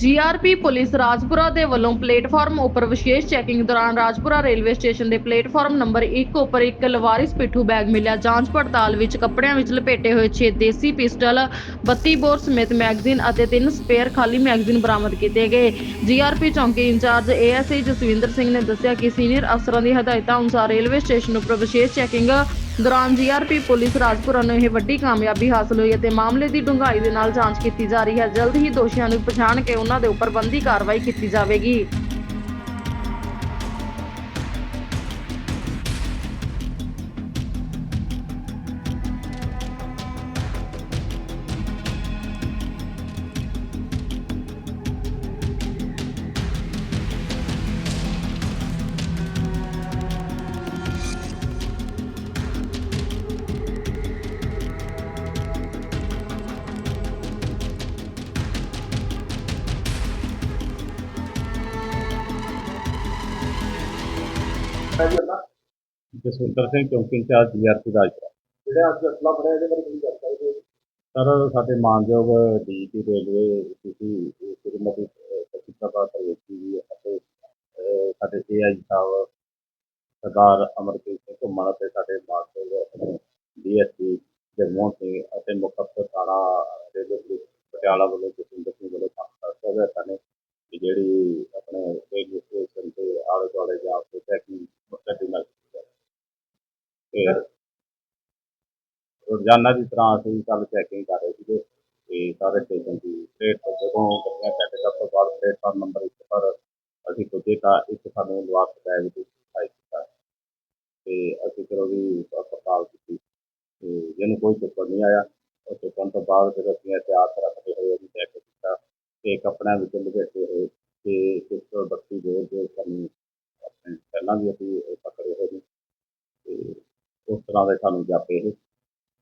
GRP police Rajpura ਦੇ ਵੱਲੋਂ platform ਉੱਪਰ ਵਿਸ਼ੇਸ਼ ਚੈਕਿੰਗ ਦੌਰਾਨ ਰਾਜਪੁਰਾ ਰੇਲਵੇ ਸਟੇਸ਼ਨ ਦੇ ਪਲੇਟਫਾਰਮ ਨੰਬਰ 1 ਉੱਪਰ ਇੱਕ ਲਵਾਰਿਸ ਪਿੱਠੂ ਬੈਗ ਮਿਲਿਆ। ਜਾਂਚ ਪੜਤਾਲ ਵਿੱਚ ਕੱਪੜਿਆਂ ਵਿੱਚ ਲਪੇਟੇ ਹੋਏ 6 ਦੇਸੀ ਪਿਸਟਲ 32 ਬੋਰ ਸਮੇਤ ਮੈਗਜ਼ੀਨ ਅਤੇ ਤਿੰਨ ਸਪੇਅਰ ਖਾਲੀ ਮੈਗਜ਼ੀਨ ਬਰਾਮਦ ਕੀਤੇ ਗਏ। ਜੀਆਰਪੀ ਚੌਂਕੀ ਇੰਚਾਰਜ ਏਐਸਆਈ ਜਸਵਿੰਦਰ ਸਿੰਘ ਨੇ ਦੱਸਿਆ ਕਿ ਸੀਨੀਅਰ ਅਫਸਰਾਂ ਦੀ ਹਦਾਇਤਾਂ ਅਨੁਸਾਰ ਰੇਲਵੇ ਸਟੇਸ਼ਨ ਉੱਪਰ ਵਿਸ਼ੇਸ਼ ਚੈਕਿੰਗ ਦੌਰਾਨ ਜੀਆਰਪੀ ਪੁਲਿਸ ਰਾਜਪੁਰਾ ਨੂੰ ਇਹ ਵੱਡੀ ਕਾਮਯਾਬੀ ਹਾਸਲ ਹੋਈ ਅਤੇ ਮਾਮਲੇ ਦੀ ਡੂੰਘਾਈ ਦੇ ਨਾਲ ਜਾਂਚ ਕੀਤੀ ਜਾ ਰਹੀ ਹੈ। ਜਲਦ ਹੀ ਦੋਸ਼ੀਆਂ ਨੂੰ ਪਛਾਣ ਕੇ ਉਹਨਾਂ ਦੇ ਉੱਪਰ ਬੰਦੀ ਕਾਰਵਾਈ ਕੀਤੀ ਜਾਵੇਗੀ। ਜਸਵਿੰਦਰ ਸਿੰਘ ਚੌਂਕੀ ਇੰਚਾਰਜ ਜੀਆਰਪੀ ਰਾਜਪੁਰਾ ਜਿਹੜਾ ਅੱਜ ਅਸਲਾ ਫੜਿਆ ਇਹਦੇ ਬਾਰੇ ਕੀ ਕਰਦਾ ਹੈ ਸਰ ਸਾਡੇ ਮਾਨਯੋਗ ਡੀਟੀ ਰੇਲਵੇ ਸੀ ਸ਼੍ਰੀਮਤੀ ਸਤਿਪ੍ਰਭਾ ਸਰਵੇਤੀ ਜੀ ਅਤੇ ਸਾਡੇ ਏਆਈ ਸਾਹਿਬ ਸਰਦਾਰ ਅਮਰਪ੍ਰੀਤ ਸਿੰਘ ਘੁੰਮਣ ਅਤੇ ਸਾਡੇ ਮਾਨਯੋਗ ਡੀਐਸਪੀ ਜਗਮੋਹਨ ਸਿੰਘ ਅਤੇ ਮੁੱਖ ਅਫਸਰ ਥਾਣਾ ਰੇਲਵੇ ਪਟਿਆਲਾ ਵੱਲੋਂ ਜਸਵਿੰਦਰ ਸਿੰਘ ਵੱਲੋਂ ਸੰਸਥਾ ਹਦਾਇਤਾਂ ਨੇ ਫਿਰ ਰੋਜ਼ਾਨਾ ਦੀ ਤਰ੍ਹਾਂ ਅਸੀਂ ਕੱਲ ਚੈਕਿੰਗ ਕਰ ਰਹੇ ਸੀਗੇ ਤੇ ਸਾਰੇ ਸਟੇਸ਼ਨ ਦੀ ਪਲੇਟ ਜਦੋਂ ਗੱਡੀਆਂ ਚੈੱਕ ਕਰਨ ਤੋਂ ਬਾਅਦ ਪਲੇਟਫਾਰਮ ਨੰਬਰ 1 ਪਰ ਅਸੀਂ ਪੁੱਜੇ ਤਾਂ ਇੱਕ ਸਾਨੂੰ ਲਵਾਸ ਬੈਗ ਦੀ ਦਿਖਾਈ ਦਿੱਤਾ ਤੇ ਅਸੀਂ ਫਿਰ ਉਹਦੀ ਪੜਤਾਲ ਕੀਤੀ ਤੇ ਜਿਹਨੂੰ ਕੋਈ ਚੁੱਕਣ ਨਹੀਂ ਆਇਆ, ਉਹ ਚੁੱਕਣ ਤੋਂ ਬਾਅਦ ਫਿਰ ਅਸੀਂ ਇਤਿਹਾਸ ਰੱਖਦੇ ਹੋਏ ਉਹਨੂੰ ਚੈੱਕ ਕੀਤਾ ਤੇ ਕੱਪੜਿਆਂ ਵਿੱਚ ਲਪੇਟੇ ਹੋਏ ਤੇ 132 ਬੋਰ ਜੋ ਸਾਨੂੰ ਆਪਣੇ ਪਹਿਲਾਂ ਵੀ ਅਸੀਂ ਇਹ ਪਕੜੇ ਹੋਏ ਨੇ ਤੇ ਉਸ ਤਰ੍ਹਾਂ ਦੇ ਸਾਨੂੰ ਜਾਪੇ ਇਹ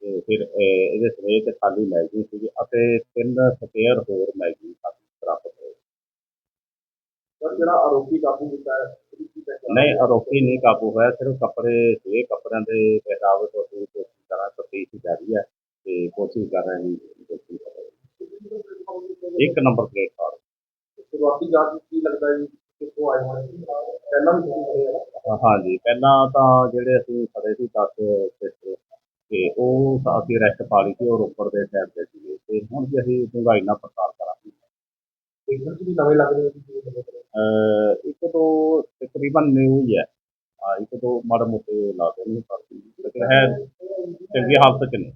ਤੇ ਫਿਰ ਇਹਦੇ ਸਮੇਤ ਖਾਲੀ ਮੈਗਜ਼ੀਨ ਸੀਗੀ ਅਤੇ ਤਿੰਨ ਸਪੇਅਰ ਹੋਰ ਮੈਗਜ਼ੀਨ ਸਾਨੂੰ ਪ੍ਰਾਪਤ ਹੋਏ। ਸਰ ਜਿਹੜਾ ਆਰੋਪੀ ਕਾਬੂ ਕੀਤਾ ਨਹੀਂ ਆਰੋਪੀ ਨਹੀਂ ਕਾਬੂ ਹੋਇਆ ਸਿਰਫ ਕੱਪੜੇ ਸੀਗੇ ਕੱਪੜਿਆਂ ਦੇ ਪਹਿਰਾਵੇ ਤੋਂ ਅਸੀਂ ਕੋਸ਼ਿਸ਼ ਕਰਾਂ ਤਫਤੀਸ਼ ਜਾਰੀ ਹੈ ਤੇ ਕੋਸ਼ਿਸ਼ ਕਰ ਰਹੇ ਹਾਂ। ਇੱਕ ਨੰਬਰ ਪਲੇਟਫਾਰਮ। ਸ਼ੁਰੂਆਤੀ ਜਾਂਚ ਕੀ ਲੱਗਦਾ ਹੈ ਜੀ? ਕਿੱਥੋਂ ਆਏ ਹੋਣੇ ਪਹਿਲਾਂ ਵੀ ਤੁਸੀਂ ਫੜੇ ਆ ਹਾਂਜੀ, ਪਹਿਲਾਂ ਤਾਂ ਜਿਹੜੇ ਅਸੀਂ ਫੜੇ ਸੀ 10 ਸਿਸਟਰ, ਤੇ ਉਹ ਤਾਂ ਅਸੀਂ ਅਰੈਸਟ ਪਾ ਲਈ ਸੀ ਉਹ ਰੋਪੜ ਦੇ ਸਾਈਡ ਤੇ ਸੀਗੇ। ਤੇ ਹੁਣ ਵੀ ਅਸੀਂ ਡੂੰਘਾਈ ਨਾਲ ਪੜਤਾਲ ਕਰਾਂਗੇ। ਸਟੇਸ਼ਨ 'ਚ ਵੀ ਨਵੇਂ ਲੱਗ ਰਹੇ ਸੀ ਜੀ ਨਵੇਂ ਤਰ੍ਹਾਂ। ਅਹ, ਇੱਕ ਤੋਂ ਤਕਰੀਬਨ ਨਿਊ ਹੀ ਹੈ। ਆ ਇੱਕ ਤੋਂ ਮਾੜੇ ਮੋਟੇ ਲਾ ਦੇ ਨਹੀਂ ਪਰ ਲੇਕਿਨ ਹੈ ਚੰਗੀ ਹਾਲਤ ਚ ਨੇ।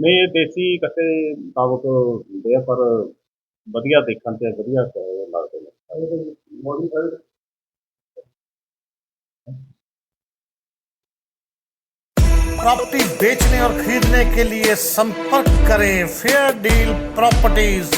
ਨਹੀਂ, ਇਹ ਦੇਸੀ ਕੱਟੇ ਮੁਤਾਬਕ ਹੁੰਦੇ ਆ, ਪਰ ਵਧੀਆ ਦੇਖਣ ਤੇ ਵਧੀਆ ਅਹ ਲੱਗਦੇ ਨੇ Modified प्रॉपर्टी बेचने और खरीदने के लिए संपर्क करें फेयर डील प्रॉपर्टीज